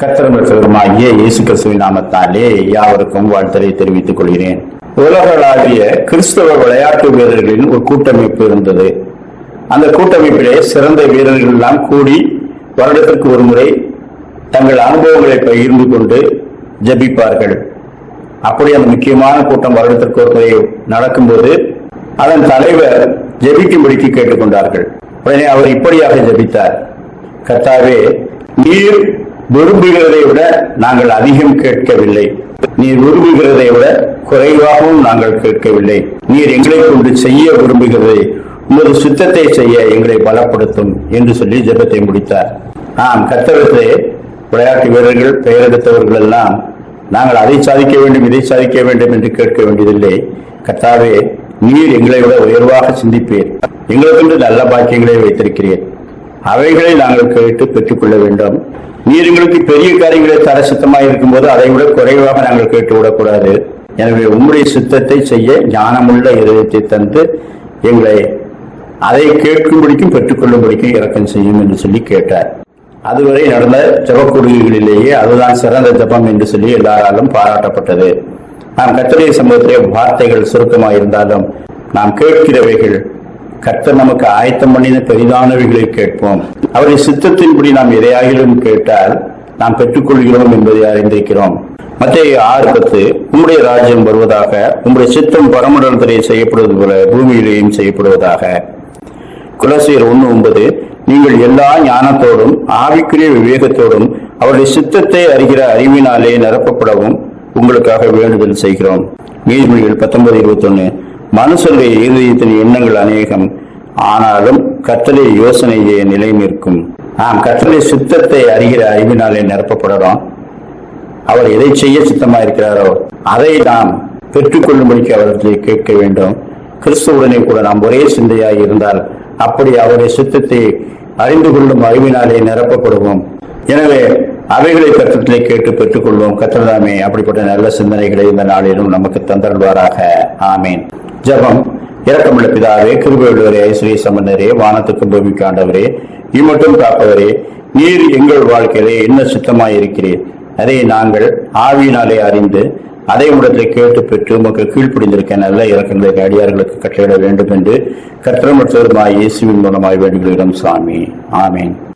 கத்திரமற்றவருமாகிய இயேசு கிறிஸ்துவின் நாமத்தாலே யாவருக்கும் வாழ்த்தலை தெரிவித்துக் கொள்கிறேன். உலகளாவிய கிறிஸ்தவ விளையாட்டு வீரர்களின் ஒரு கூட்டமைப்பு இருந்தது. அந்த கூட்டமைப்பிலே சிறந்த வீரர்கள் எல்லாம் கூடி வருடத்திற்கு ஒரு முறை தங்கள் அனுபவங்களை பகிர்ந்து கொண்டு ஜெபிப்பார்கள். அப்படி அந்த முக்கியமான கூட்டம் வருடத்திற்கு ஒரு முறை நடக்கும்போது அதன் தலைவர் ஜபிக்கும்படிக்கு கேட்டுக்கொண்டார்கள். உடனே அவர் இப்படியாக ஜெபித்தார். கர்த்தாவே நீர் விரும்புகிறதை விட நாங்கள் அதிகம் கேட்கவில்லை. நீர் விரும்புகிறதை விட குறைவாகவும் நாங்கள் கேட்கவில்லை. நீர் எங்களை கொண்டு செய்ய விரும்புகிறதை உமது சுத்தத்தை செய்ய எங்களை பலப்படுத்தும் என்று சொல்லி ஜெபத்தை முடித்தார். ஆம் கத்தரத்திலே விளையாட்டு வீரர்கள் பெயரெடுத்தவர்கள் எல்லாம் நாங்கள் அதை சாதிக்க வேண்டும் இதை சாதிக்க வேண்டும் என்று கேட்க வேண்டியதில்லை. கத்தாவே நீர் எங்களை விட உயர்வாக சிந்திப்பீர். எங்களுக்கென்று நல்ல பாக்கியங்களை வைத்திருக்கிறீர். அவைகளை நாங்கள் கேட்டு பெற்றுக்கொள்ள வேண்டும். நீர் எங்களுக்கு பெரிய காரியங்களை தர சித்தமாக இருக்கும்போது அதை விட குறைவாக நாங்கள் கேட்டு விடக்கூடாது. எனவே உம்முடைய சித்தத்தை செய்ய ஞானமுள்ள இதயத்தை தந்து எங்களை அதை கேட்கும்படிக்கும் பெற்றுக்கொள்ளும்படிக்கும் இறக்கம் செய்யும் என்று சொல்லி கேட்டார். அதுவரை நடந்த ஜபக்கொடுகைகளிலேயே அதுதான் சிறந்த ஜபம் என்று சொல்லி எல்லாராலும் பாராட்டப்பட்டது. நாம் கத்தரிய சம்பவத்திலே வார்த்தைகள் சுருக்கமாக இருந்தாலும் நாம் கேட்கிறவைகள் கர்த்தர் நமக்கு ஆயத்தம் பண்ணின பெரிதானவைகளை கேட்போம். அவருடைய சித்தத்தின்படி நாம் எதையாகிலும் கேட்டால் நாம் பெற்றுக்கொள்கிறோம் என்பதை அறிந்திருக்கிறோம். மத்திய ஆறு பத்து உம்முடைய ராஜ்யம் வருவதாக உம்முடைய சித்தம் பரமடத்திலே செய்யப்படுவது போல பூமியிலேயும் செய்யப்படுவதாக. குலசீர் ஒன்று ஒன்பது நீங்கள் எல்லா ஞானத்தோடும் ஆவிக்குரிய விவேகத்தோடும் அவருடைய சித்தத்தை அறிகிற அறிவினாலே நிரப்பப்படவும் உங்களுக்காக வேண்டுதல் செய்கிறோம். நீதிமொழிகள் பத்தொன்பது இருபத்தொன்னு மனுஷருடைய இருதயத்தின் எண்ணங்கள் அநேகம். ஆனாலும் கற்றலை யோசனையே நிலை நிற்கும். ஆம் கற்றலை சுத்தத்தை அறிகிற அறிவினாலே நிரப்பப்படுறோம் அவர் எதை செய்ய சித்தமா இருக்கிறாரோ அதை நாம் பெற்றுக்கொள்ளும்படிக்கு அவர்களை கேட்க வேண்டும். கிறிஸ்துவுடனே கூட நாம் ஒரே சிந்தையாக இருந்தால் அப்படி அவருடைய சித்தத்தை அறிந்து கொள்ளும் அறிவினாலே நிரப்பப்படுவோம். எனவே அவைகளை கற்றத்திலே கேட்டு பெற்றுக்கொள்வோம். கற்றதாமே அப்படிப்பட்ட நல்ல சிந்தனைகளை இந்த நாளிலும் நமக்கு தந்தருள்வாராக. ஆமேன். ஜெபம். இறக்கமுள்ள பிதாவே கிருபையுள்ளவரே ஸ்ரீ சமன்னரே வானத்துக்கு பூமிக்கு ஆண்டவரே இம்மட்டும் காப்பவரே நீர் எங்கள் வாழ்க்கையிலே என்ன சுத்தமாய் இருக்கிறீர் அதை நாங்கள் ஆவியினாலே அறிந்து அதே உடத்தை கேட்டு பெற்று உமக்கு கீழ்ப்படிந்திருக்க நல்ல இறக்கங்களை அடியார்களுக்கு கட்டளையிட வேண்டும் என்று கற்றமற்றவருமாய் இயேசுவின் மூலமாய் வேண்டுகிறோம் சாமி ஆமேன்.